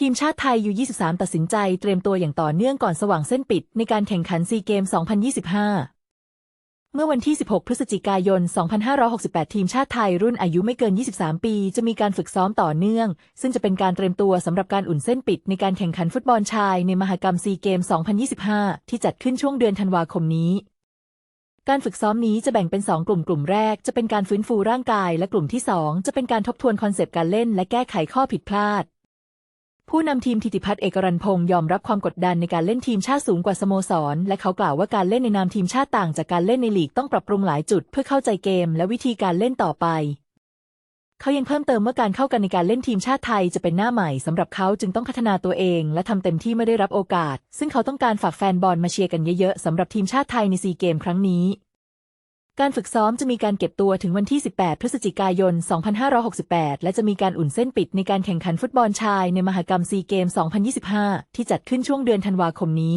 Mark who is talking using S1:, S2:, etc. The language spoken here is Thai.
S1: ทีมชาติไทยอยู่ 23 ตัดสินใจเตรียมตัวอย่างต่อเนื่องก่อนสว่างเส้นปิดในการแข่งขันซีเกม 2025 เมื่อวันที่ 16 พฤศจิกายน 2568 ทีมชาติไทยรุ่นอายุไม่เกิน 23 ปี จะมีการฝึกซ้อมต่อเนื่อง ซึ่งจะเป็นการเตรียมตัวสำหรับการอุ่นเส้นปิดในการแข่งขันฟุตบอลชายในมหกรรมซีเกม 2025 ที่จัดขึ้นช่วงเดือนธันวาคมนี้การฝึกซ้อมนี้จะแบ่งเป็น 2 กลุ่ม กลุ่มแรกจะเป็นการฟื้นฟูร่างกาย และกลุ่มที่ 2 จะเป็นการทบทวนคอนเซปต์การเล่น และแก้ไขข้อผิดพลาด ผู้นำทีมทิติพัฒน์เอกรันพงศ์ยอมรับความกดดันในการเล่นทีมชาติสูงกว่าสโมสร และเขากล่าวว่าการเล่นในนามทีมชาติต่างจากการเล่นในลีกต้องปรับปรุงหลายจุดเพื่อเข้าใจเกมและวิธีการเล่นต่อไป เขายังเพิ่มเติมว่าการเข้ากันในการเล่นทีมชาติไทยจะเป็นหน้าใหม่สำหรับเขาจึงต้องพัฒนาตัวเอง และทำเต็มที่ไม่ได้รับโอกาส ซึ่งเขาต้องการฝากแฟนบอลมาเชียร์กันเยอะๆสำหรับทีมชาติไทยในซีเกมครั้งนี้ การฝึกซ้อมจะมีการเก็บตัวถึงวันที่ 18 พฤศจิกายน 2568 และจะมีการอุ่นเส้นปิดในการแข่งขันฟุตบอลชายในมหกรรมซีเกม 2025 ที่จัดขึ้นช่วงเดือนธันวาคมนี้